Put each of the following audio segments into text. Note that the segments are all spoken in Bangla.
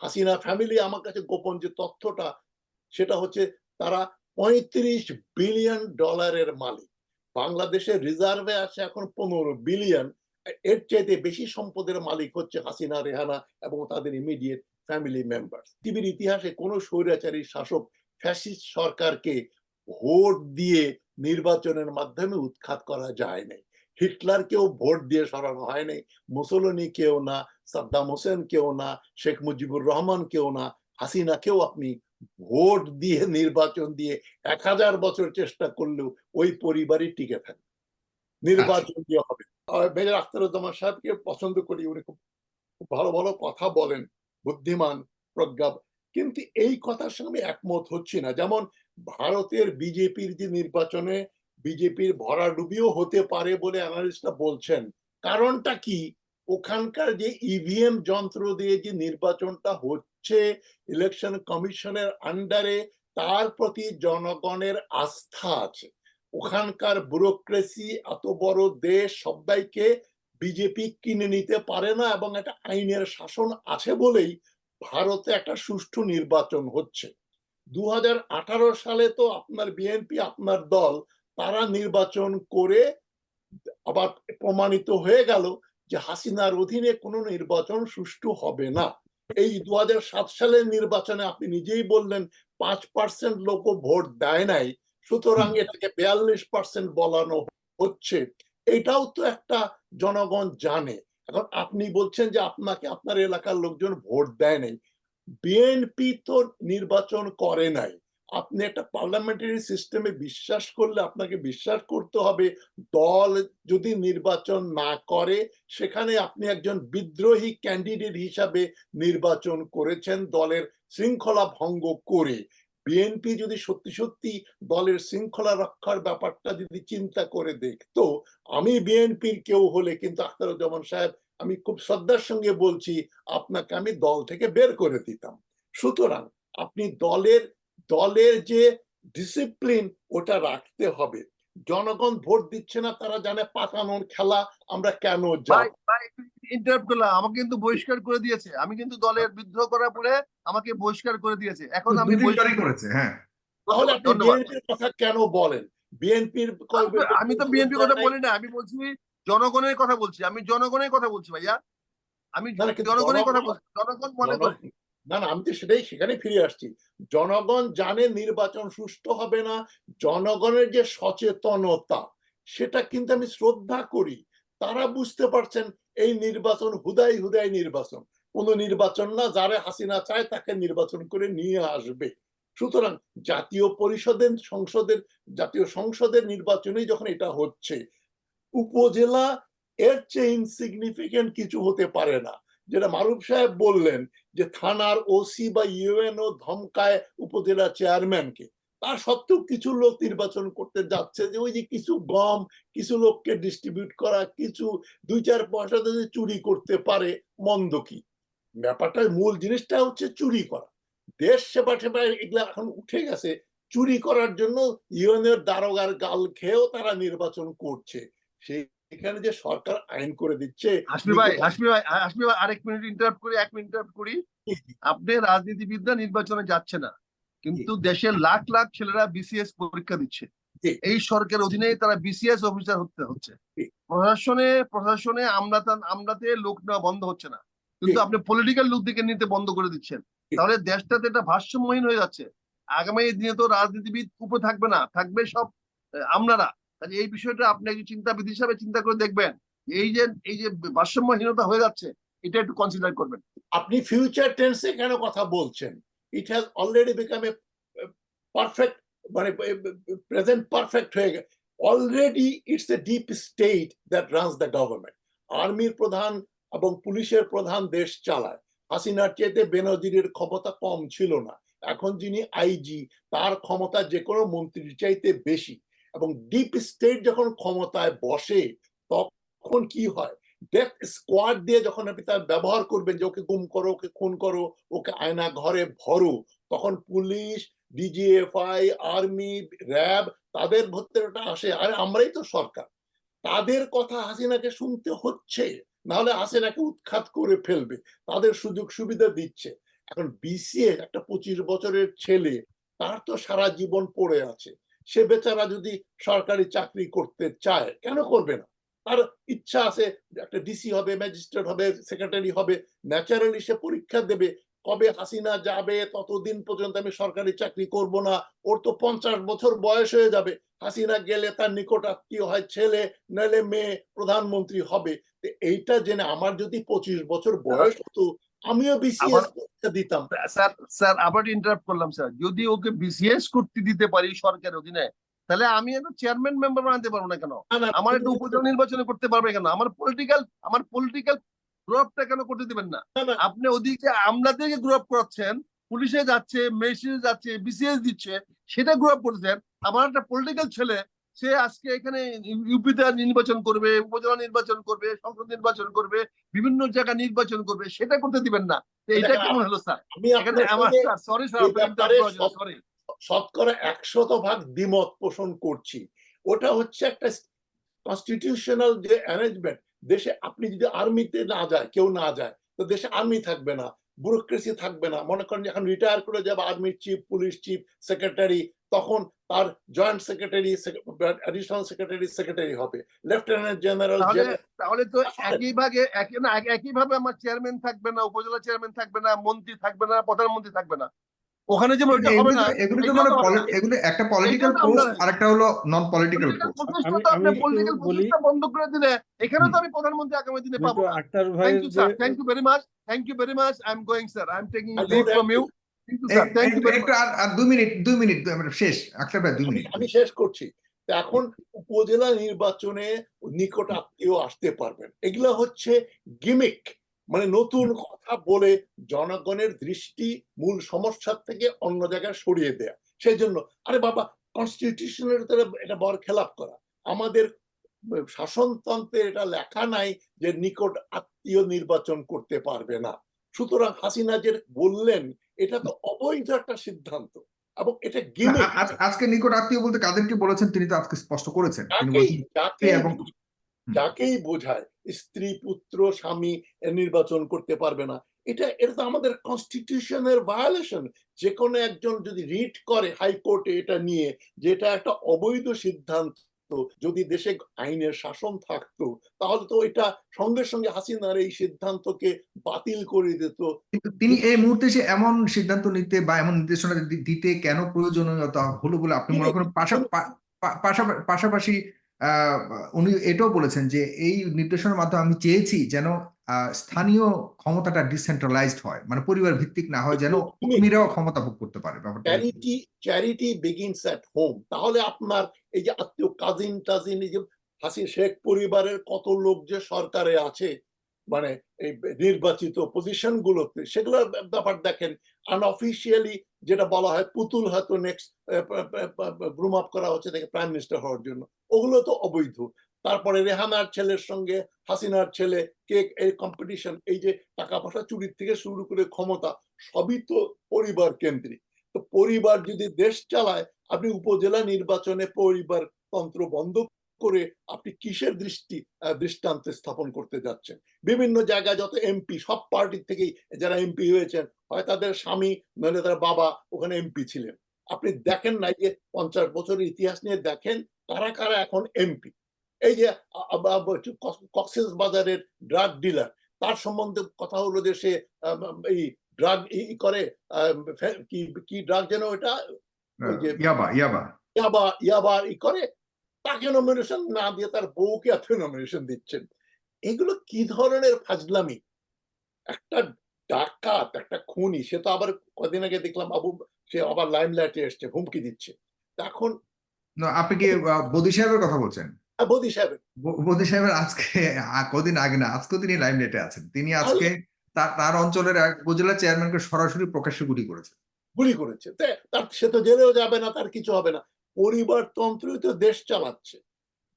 হাসিনা ফ্যামিলি আমার কাছে গোপন যে তথ্যটা, সেটা হচ্ছে তারা পঁয়ত্রিশ বিলিয়ন ডলারের মালিক। বাংলাদেশের রিজার্ভে আছে এখন পনেরো বিলিয়ন এর চাইতে বেশি সম্পদের মালিক হচ্ছে হাসিনা, রেহানা এবং তাদের ইমিডিয়েট ফ্যামিলি মেম্বার পৃথিবীর ইতিহাসে কোনো স্বৈরাচারী শাসক ফ্যাসিস্ট সরকারকে ভোট দিয়ে নির্বাচনের মাধ্যমে উৎখাত করা যায় নাই। হিটলারকেও ভোট দিয়ে সরানো হয় নাই মুসলিনী কেউ না, সাদ্দাম হোসেন কেউ না, শেখ মুজিবুর রহমান কেউ না, হাসিনাকেও আপনি ভোট দিয়ে নির্বাচন দিয়ে এক হাজার বছর চেষ্টা করলেও ওই পরিবারই টিকে থাকবে। নির্বাচন দিয়ে হবে। মেজর আখতারুজ্জামান সাহেবকে পছন্দ করি, উনি খুব ভালো ভালো কথা বলেন, বুদ্ধিমান প্রজ্ঞা কিন্তু এই কথার সঙ্গে আমি একমত হচ্ছি না। যেমন ভারতের বিজেপির যে নির্বাচনে বিজেপির ভরাডুবিও হতে পারে বলে অ্যানালিস্টরা বলছেন। কারণটা কি? ওখানকার যে ইভিএম যন্ত্র দিয়ে যে নির্বাচনটা হচ্ছে ইলেকশন কমিশনের আন্ডারে তার প্রতি জনগণের আস্থা আছে। ওখানকার ব্যুরোক্রেসি এত বড় দেশ, সবাইকে বিজেপি কিনে নিতে পারে না এবং একটা আইনের শাসন আছে বলেই ভারতে একটা সুষ্ঠু নির্বাচন হচ্ছে। দু হাজার আঠারো সালে তো আপনার বিএনপি আপনার দল তারা নির্বাচন করে আবার প্রমাণিত হয়ে গেল যে হাসিনার অধীনে কোনো নির্বাচন সুষ্ঠু হবে না। এই দুই হাজার সাত সালের নির্বাচনে আপনি নিজেই বললেন পাঁচ পার্সেন্ট লোক ভোট দেয় নাই সুতরাং এটাকে বিয়াল্লিশ পার্সেন্ট বলানো হচ্ছে। এটাও তো একটা জনগণ জানে। এখন আপনি বলছেন যে আপনাকে আপনার এলাকার লোকজন ভোট দেয় নাই। বিএনপি তো নির্বাচন করে নাই। আপনি একটা পার্লামেন্টারি সিস্টেমে বিশ্বাস করলে আপনাকে বিশ্বাস করতে হবে। দল যদি নির্বাচন না করে, সেখানে আপনি একজন বিদ্রোহী ক্যান্ডিডেট হিসাবে নির্বাচন করেছেন দলের শৃঙ্খলা ভঙ্গ করে। বিএনপি যদি সত্যি সত্যি দলের শৃঙ্খলা রক্ষার ব্যাপারটা যদি চিন্তা করে দেখতো, আমি বিএনপির কেউ হলে কিন্তু আখতারুজ্জামান সাহেব, আমি খুব শ্রদ্ধার সঙ্গে বলছি, আপনাকে আমি দল থেকে বের করে দিতাম। সুতরাং আপনি দলের দলের যে ডিসিপ্লিন ওটা রাখতে হবে। জনগণ ভোট দিচ্ছে না তারা জানে পাকানোর খেলা আমরা কেন ইন্টারাপ্ট করলাম। আমাকে কিন্তু বহিষ্কার করে দিয়েছে। আমি কিন্তু দলের বিদ্রোহ করার পরে আমাকে বহিষ্কার করে দিয়েছে। এখন আমি দুদিন বহিষ্কার- করেছে হ্যাঁ। তাহলে আপনি বিএনপির কথা কেন বলেন? বিএনপির আমি- তো বিএনপি কথা বলি না। আমি বলছি জনগণের কথা বলছি। আমি জনগণের কথা বলছি ভাইয়া। আমি জনগণের কথা বলছি। জনগণ মনে করে জনগণ- না না, আমি তো সেটাই সেখানে ফিরে আসছি। জনগণ জানে নির্বাচন সুষ্ঠু হবে না, জনগণের যে সচেতনতা, সেটা কিন্তু আমি শ্রদ্ধা করি। তারা বুঝতে পারছেন এই নির্বাচন হুদাই হুদাই নির্বাচন। কোনো নির্বাচন না, যারে হাসিনা চায় তাকে নির্বাচন করে নিয়ে আসবে। সুতরাং জাতীয় পরিষদের, সংসদের, জাতীয় সংসদের নির্বাচনেই যখন এটা হচ্ছে, উপজেলা এর চেয়ে ইনসিগনিফিকেন্ট কিছু হতে পারে না। যেটা মারুফ সাহেব বললেন যে থানার ওসি বা ইউএনও ধমকায় উপজেলা চেয়ারম্যানকে। তা সত্ত্বেও কিছু লোক নির্বাচন করতে যাচ্ছে যে ওই যে কিছু গম, কিছু লোককে ডিস্ট্রিবিউট করা, কিছু দুই চার পয়সা যদি চুরি করতে পারে, মন্দ কি? ব্যাপারটা মূল জিনিসটা হচ্ছে চুরি করা। দেশ সেবা সেবা এগুলো এখন উঠে গেছে, চুরি করার জন্য ইউএনএর দারোগার গাল খেয়েও তারা নির্বাচন করছে। সেখানে যে সরকার আইন করে দিচ্ছে হাসমি ভাই হাসমি ভাই হাসমি ভাই আরেক মিনিট ইন্টারাপ্ট করি এক মিনিট ইন্টারাপ্ট করি। আপনি রাজনীতিবিদরা নির্বাচনে যাচ্ছে না কিন্তু দেশের লাখ লাখ ছেলেরা বিসিএস পরীক্ষা দিচ্ছে। এই সরকারের অধীনে তারা বিসিএস অফিসার হতে হচ্ছে। প্রশাসনে প্রশাসনে আমলাতে আমলাতে লোক নেওয়া বন্ধ হচ্ছে না। কিন্তু আপনি পলিটিক্যাল লোক দিকে নিতে বন্ধ করে দিচ্ছেন। তাহলে দেশটাতে এটা ভারসাম্যহীন হয়ে যাচ্ছে। আগামী দিনে তো রাজনীতিবিদ উপরে থাকবে না থাকবে সব আমলারা কাজে এই বিষয়টা আপনি একজন চিন্তাবিদ হিসাবে চিন্তা করে দেখবেন। এই যে এই যে ভারসাম্যহীনতা হয়ে যাচ্ছে, এটা একটু কনসিডার করবেন। আপনি ফিউচার টেন্সে কেন কথা বলছেন? It has already become a perfect মানে প্রেজেন্ট পারফেক্ট হয়ে গেছে। Already it's a deep state that runs the government আর্মির প্রধান এবং পুলিশের প্রধান দেশ চালায়। হাসিনার চেয়েতে বেনজিরের ক্ষমতা কম ছিল না। এখন যিনি আইজি, তার ক্ষমতা যে কোনো মন্ত্রীর চাইতে বেশি। এবং ডিপ স্টেট যখন ক্ষমতায় বসে, তখন কি হয়? ডেথ স্কোয়াড দিয়ে যখন আপনি তার ব্যবহার করবেন যে, ওকে গুম করো, ওকে খুন করো, ওকে আয়না ঘরে ভরো, তখন পুলিশ ডিজিএফআই আর্মি র্যাব তাদের ভেতরটা আসে। আরে, আমরাই তো সরকার। তাদের কথা হাসিনাকে শুনতে হচ্ছে, নাহলে হাসিনাকে উৎখাত করে ফেলবে। তাদের সুযোগ সুবিধা দিচ্ছে। এখন বিসিএ একটা পঁচিশ বছরের ছেলে, তার তো সারা জীবন পড়ে আছে। সে বেচারা যদি সরকারি চাকরি করতে চায়, কেন করবে না? তার ইচ্ছা আছে, একটা ডিসি হবে ম্যাজিস্ট্রেট হবে সেক্রেটারি হবে ন্যাচারালি সে পরীক্ষা দেবে, কবে হাসিনা যাবে, ততদিন পর্যন্ত আমি সরকারি চাকরি করব না, ওর তো পঞ্চাশ বছর বয়স হয়ে যাবে, হাসিনা গেলে তার নিকট আত্মীয় হয়, ছেলে নাহলে মেয়ে, প্রধানমন্ত্রী হবে। এইটা জেনে আমার যদি পঁচিশ বছর বয়স হতো আমিও বিসিএস পরীক্ষা দিতাম। স্যার স্যার আবার ইন্টারাপ্ট করলাম স্যার। যদি ওকে বিসিএস করতে দিতে পারি সরকারের অধীনে তাহলে আমি একটা চেয়ারম্যান মেম্বার বানাতে পারব না কেন? আমার একটা উপজেলা নির্বাচনে করতে পারবে কেন? আমার পলিটিক্যাল আমার পলিটিক্যাল গ্রোপটা কেন করতে দিবেন না? আপনি ওদিকে আমলাদেরকে গ্রোপ করাচ্ছেন পুলিশে যাচ্ছে মেশিনে যাচ্ছে বিসিএস দিচ্ছে সেটা গ্রোপ করছেন। আমার একটা পলিটিক্যাল ছেলে সে আজকে এখানে ইউপিতে নির্বাচন করবে উপজেলা নির্বাচন করবে সংসদ নির্বাচন করবে বিভিন্ন জায়গায় নির্বাচন করবে সেটা করতে দিবেন না। এটা কেমন হলো স্যার? আমি এখানে আমার সরি স্যার সরি শতকরা একশত ভাগ দ্বিমত পোষণ করছি। ওটা হচ্ছে একটা কনস্টিটিউশনাল যে অ্যারেঞ্জমেন্ট দেশে আপনি যদি আর্মিতে না যায় কেউ না যায় তো দেশে আর্মি থাকবে না ব্যুরোক্রেসি থাকবে না। মনে করেন এখন রিটায়ার করে যাবে আর্মির চিফ পুলিশ চিফ সেক্রেটারি তখন তার joint secretary additional secretary secretary হবে। লেফটেন্যান্ট জেনারেল তাহলে তাহলে তো একই ভাগে একই না একই ভাবে আমার চেয়ারম্যান থাকবে না উপজেলা চেয়ারম্যান থাকবে না মন্ত্রী থাকবে না প্রধানমন্ত্রী থাকবে না। ওখানে ওইটা হবে না এগুলো তো মানে। এগুলো একটা পলিটিক্যাল পোস্ট আমরা- আর একটা হলো নন পলিটিক্যাল পোস্ট আমি- আপনি পলিটিক্যাল। প্রসেসটা বন্ধ করে দিলে এখানে তো আমি প্রধানমন্ত্রী আগামী দিনে পাবো কিন্তু না। Akhtar thank you sir thank you very much thank you very much I am going sir I am taking leave from you শেষ আমি শেষ করছি। এখন উপজেলা নির্বাচনে নিকট আত্মীয় আসতে পারবেন। এগুলো হচ্ছে গিমিক মানে নতুন কথা বলে জনগণের দৃষ্টি মূল সমস্যার থেকে অন্য জায়গায় সরিয়ে দেয়া। সেই জন্য আরে বাবা কনস্টিটিউশনের এটা বর খেলাপ করা। আমাদের শাসনতন্ত্রে এটা লেখা নাই যে নিকট আত্মীয় নির্বাচন করতে পারবে না। সুতরাং হাসিনা যে বললেন এটা তো অবৈধ একটা সিদ্ধান্ত। এবং এটা আজ- আজকে নিকট আত্মীয় বলতে কাদেরকে বলেছেন তিনি তো আজকে স্পষ্ট করেছেন। যাকেই বোঝায় স্ত্রী পুত্র স্বামী নির্বাচন করতে পারবে না। এটা এটা তো আমাদের কনস্টিটিউশনের ভায়োলেশন যে কোনো একজন যদি রিট করে হাইকোর্টে এটা নিয়ে যেটা একটা অবৈধ সিদ্ধান্ত যদি দেশে আইনের শাসন থাকতো তাহলে তো এটা সঙ্গে সঙ্গে হাসিনার এই সিদ্ধান্তকে বাতিল করে দিত। কিন্তু তিনি এই মুহূর্তে সে এমন সিদ্ধান্ত নিতে বা এমন নির্দেশনা দিতে কেন প্রয়োজনীয়তা হলো বলে আপনি মনে করেন? পাশাপাশি আহ, উনি এটাও বলেছেন যে এই নির্দেশনার মাধ্যমে আমি চেয়েছি যেন স্থানীয় ক্ষমতাটা ডিসেন্ট্রালাইজড হয় মানে পরিবার ভিত্তিক না হয় যেন ক্ষমতা ভোগ করতে পারে ব্যাপারটা চ্যারিটি চ্যারিটি বিগিনস হোম তাহলে আপনার এই যে আত্মীয় কাজিন টাজিন এই যে হাসি শেখ পরিবারের কত লোক যে সরকারে আছে মানে এই নির্বাচিত পজিশন গুলোতে সেগুলোর ব্যাপার দেখেন আনঅফিসিয়ালি যেটা বলা হয় পুতুল হয়তো নেক্সট গ্রুম আপ করা হচ্ছে তাকে প্রাইম মিনিস্টার হওয়ার জন্য ওগুলো তো অবৈধ তারপরে রেহানার ছেলের সঙ্গে হাসিনার ছেলে কে এই কম্পিটিশন এই যে টাকা পয়সা চুরির থেকে শুরু করে ক্ষমতা, সবই তো পরিবার কেন্দ্রিক। তো পরিবার যদি দেশ চালায়, আপনি উপজেলা নির্বাচনে পরিবার তন্ত্র বন্ধ করে আপনি কিসের দৃষ্টি দৃষ্টান্ত স্থাপন করতে যাচ্ছেন? বিভিন্ন জায়গায় যত এমপি, সব পার্টির থেকেই যারা এমপি হয়েছেন, হয় তাদের স্বামী, নইলে তার বাবা ওখানে এমপি ছিলেন। আপনি দেখেন না যে পঞ্চাশ বছরের ইতিহাস নিয়ে দেখেন, কারা কারা এখন এমপি? এই যে কক্সেস বাজারের ড্রাগ ডিলার তার সম্বন্ধে কথা হলো যে সে এই ড্রাগ ই করে কি কি ড্রাগ যেন ওটা ইয়াবা ইয়াবা। ইয়াবা ইয়াবা ই করে তাকে নমিনেশন না দিয়ে তার বউকে আপনি নমিনেশন দিচ্ছেন। এগুলো কি ধরনের ফাজলামি? একটা ডাকাত একটা খুনি সে তো আবার কদিন আগে দেখলাম আবু সে আবার লাইমলাইটে এসছে হুমকি দিচ্ছে। এখন না, আপনি কি বদি সাহেবের কথা বলছেন? মোদি সাহেব ব- বদি সাহেবের আজকে কদিন আগে না আজকে তিনি লাইমলাইটে আছেন। তিনি আজকে তার তার অঞ্চলের এক উপজেলা চেয়ারম্যানকে সরাসরি প্রকাশ্যে গুলি করেছেন। গুলি করেছে। তার সে তো জেলেও যাবে না তার কিছু হবে না। পরিবারতন্ত্রই তো দেশ চালাচ্ছে।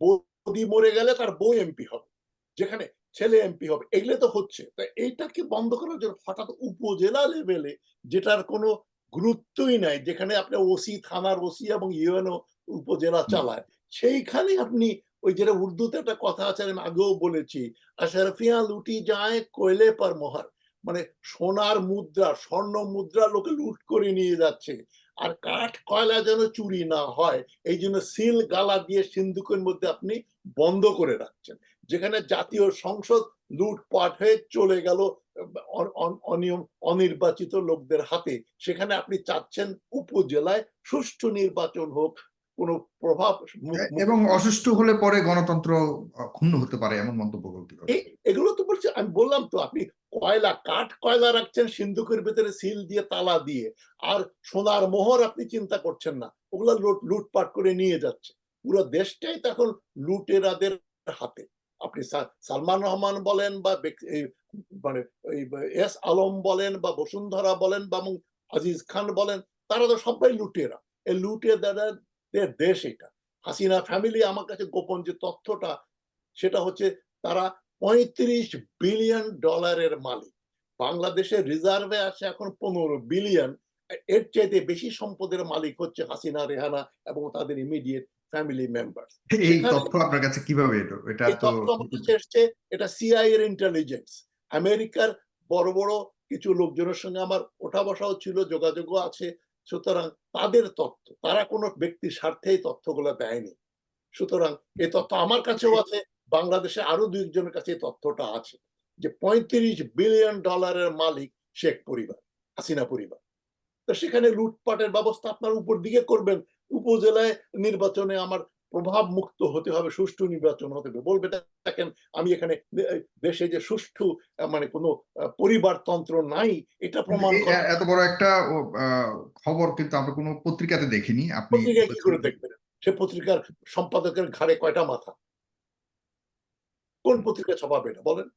বৌদি মরে গেলে তার বউ এমপি হবে যেখানে ছেলে এমপি হবে। এগুলো তো হচ্ছে। তা এইটাকে বন্ধ করার জন্য হঠাৎ উপজেলা লেভেলে যেটার কোনো গুরুত্বই নাই যেখানে আপনি ওসি থানার ওসি এবং ইউএনও উপজেলা চালায় সেইখানে আপনি ওই যেটা উর্দুতে একটা কথা আছে, আমি আগেও বলেছি, আশরফিয়া লুটি যায় কোয়লে পর মোহর। মানে সোনার মুদ্রা, স্বর্ণ মুদ্রা লোকে লুট করে নিয়ে যাচ্ছে। আর কাঠ কয়লা যেন চুরি না হয়, এই জন্য সিল গালা দিয়ে সিন্ধুকের মধ্যে আপনি বন্ধ করে রাখছেন। যেখানে জাতীয় সংসদ লুটপাট হয়ে চলে গেল অনিয়ম, অনির্বাচিত লোকদের হাতে। সেখানে আপনি চাচ্ছেন উপজেলায় সুষ্ঠু নির্বাচন হোক কোনো প্রভাব এবং অসুস্থ হলে পরে গণতন্ত্র ক্ষুণ্ণ হতে পারে এমন মন্তব্য করতে এগুলো তো বলছি আমি বললাম তো আপনি কয়লা কাঠ কয়লা রাখছেন সিন্ধুকের ভিতরে সিল দিয়ে তালা দিয়ে আর সোনার মোহর আপনি চিন্তা করছেন না ওগুলো লুট লুটপাট করে নিয়ে যাচ্ছে। পুরো দেশটাই তখন লুটেরাদের হাতে। আপনি সালমান রহমান বলেন বা মানে এস আলম বলেন বা বসুন্ধরা বলেন বা আজিজ খান বলেন তারা তো সবাই লুটেরা। এই লুটেরাদের দেশ এটা। হাসিনা ফ্যামিলি আমার কাছে গোপন যে তথ্যটা সেটা হচ্ছে তারা পঁয়ত্রিশ বিলিয়ন ডলারের মালিক। বাংলাদেশের রিজার্ভে আছে এখন পনেরো বিলিয়ন এর চাইতে বেশি সম্পদের মালিক হচ্ছে হাসিনা রেহানা এবং তাদের ইমিডিয়েট ফ্যামিলি মেম্বার এই তথ্য আপনার কাছে কীভাবে এলো? এটা তো তথ্য আমার কাছে এসছে এটা সিআই এর ইন্টেলিজেন্স আমেরিকার বড় বড় কিছু লোকজনের সঙ্গে আমার ওঠা বসাও ছিল যোগাযোগও আছে। সুতরাং তাদের তথ্য তারা কোনো ব্যক্তির স্বার্থে এই তথ্যগুলো দেয়নি। সুতরাং এই তথ্য আমার কাছেও আছে, বাংলাদেশে আরও দুই একজনের কাছে তথ্যটা আছে যে পঁয়ত্রিশ বিলিয়ন ডলারের মালিক শেখ পরিবার, হাসিনা পরিবার। তো সেখানে লুটপাটের ব্যবস্থা আপনার উপর দিকে করবেন। উপজেলায় নির্বাচনে আমার প্রভাব মুক্ত হতে হবে সুষ্ঠু নির্বাচন হতে হবে। বলবে দেখেন আমি এখানে দেশে যে সুষ্ঠু মানে কোনো পরিবারতন্ত্র নাই এটা প্রমাণ এত বড় একটা খবর কিন্তু আমরা কোনো পত্রিকাতে দেখিনি। আপনি কি করে দেখবেন? সে পত্রিকার সম্পাদকের ঘাড়ে কয়টা মাথা? কোন পত্রিকা ছাপাবে এটা বলেন।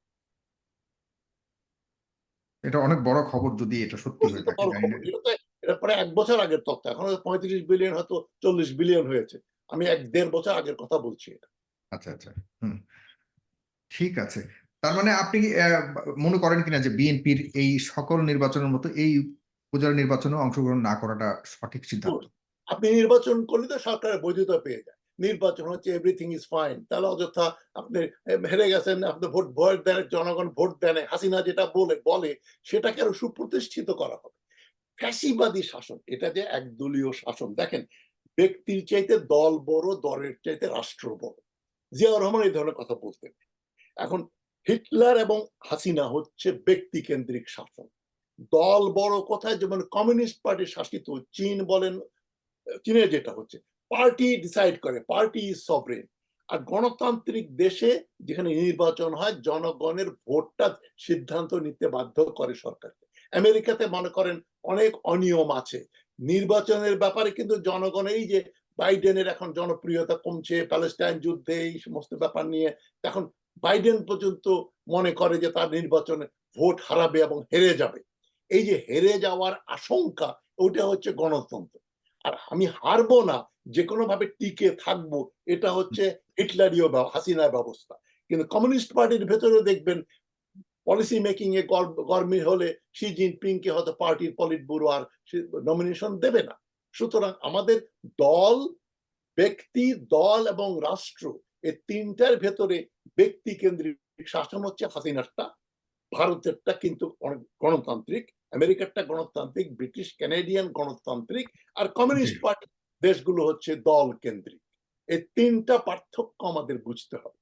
এটা অনেক বড় খবর যদি এটা সত্যি হয়ে থাকে। না। এটা প্রায় এক বছর আগের তথ্য এখন পঁয়ত্রিশ বিলিয়ন হয়তো চল্লিশ বিলিয়ন হয়েছে। আমি এক দেড় বছর আগের কথা বলছি এটা। আচ্ছা আচ্ছা হুম ঠিক আছে। তার মানে আপনি মনে করেন কিনা যে বিএনপির এই সকল নির্বাচনের মতো এই উপজেলা নির্বাচনে অংশগ্রহণ না করাটা সঠিক সিদ্ধান্ত? আপনি নির্বাচন করলে তো সরকারের বৈধতা পেয়ে যায়। নির্বাচন হচ্ছে এভরিথিং ইজ ফাইন তাহলে অযথা আপনি হেরে গেছেন আপনি ভোট ভোট দেন জনগণ ভোট দেন হাসিনা যেটা বলে বলে সেটাকে আরও সুপ্রতিষ্ঠিত করা হবে। ফ্যাসিবাদী শাসন এটা যে একদলীয় শাসন। দেখেন ব্যক্তির চাইতে দল বড়, দলের চাইতে রাষ্ট্র বড়। জিয়াউর রহমান এই ধরনের কথা বলতেন। এখন হিটলার এবং হাসিনা হচ্ছে ব্যক্তি কেন্দ্রিক শাসন। দল বড় কোথায় যেমন কমিউনিস্ট পার্টি শাসিত চীন বলেন, চীনে যেটা হচ্ছে, পার্টি ডিসাইড করে, পার্টি ইজ সভরেন। আর গণতান্ত্রিক দেশে যেখানে নির্বাচন হয়, জনগণের ভোটটা সিদ্ধান্ত নিতে বাধ্য করে সরকারকে। আমেরিকাতে মনে করেন অনেক অনিয়ম আছে। নির্বাচনের ব্যাপারে কিন্তু জনগণ এই যে বাইডেনের এখন জনপ্রিয়তা কমছে, প্যালেস্টাইন যুদ্ধে এই সমস্ত ব্যাপার নিয়ে এখন বাইডেন পর্যন্ত মনে করে যে তার নির্বাচনে ভোট হারাবে এবং হেরে যাবে। এই যে হেরে যাওয়ার আশঙ্কা, ওটা হচ্ছে গণতন্ত্র। আর আমি হারবো না যে কোনো ভাবে টিকে থাকব, এটা হচ্ছে হিটলারীয় হাসিনার ব্যবস্থা। কিন্তু কমিউনিস্ট পার্টির ভেতরে দেখবেন পলিসি মেকিং এ গর- গরমিল হলে শি জিনপিং কে হয়তো পার্টির পলিট ব্যুরো আর নমিনেশন দেবে না। সুতরাং আমাদের দল ব্যক্তি দল এবং রাষ্ট্র এই তিনটার ভেতরে ব্যক্তি কেন্দ্রিক শাসন হচ্ছে হাসিনারটা ভারতেরটা কিন্তু গণতান্ত্রিক আমেরিকারটা গণতান্ত্রিক ব্রিটিশ ক্যানাডিয়ান গণতান্ত্রিক আর কমিউনিস্ট। পার্টি দেশগুলো হচ্ছে দল কেন্দ্রিক। এই তিনটা পার্থক্য আমাদের বুঝতে হবে।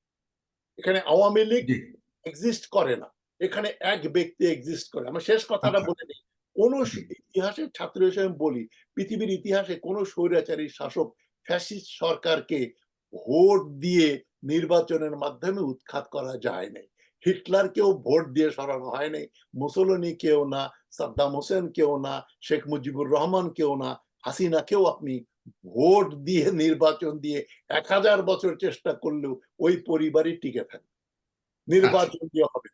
এখানে আওয়ামী লীগ এক্সিস্ট করে না। এখানে এক ব্যক্তি এক্সিস্ট করে। আমি শেষ কথাটা আচ্ছা। বলে নিই। কোন ইতিহাসের ছাত্র হিসেবে বলি পৃথিবীর ইতিহাসে কোন স্বৈরাচারী শাসক ফ্যাসিস্ট সরকারকে ভোট দিয়ে নির্বাচনের মাধ্যমে উৎখাত করা যায় নাই। হিটলারকেও ভোট দিয়ে সরানো হয় নাই। মুসোলিনি কেউ না সাদ্দাম হোসেন কেউ না শেখ মুজিবুর রহমান কেউ না হাসিনা কেউ আপনি ভোট দিয়ে নির্বাচন দিয়ে এক হাজার বছর চেষ্টা করলেও ওই পরিবারই টিকে থাকে নির্বাচন দিয়ে হবে।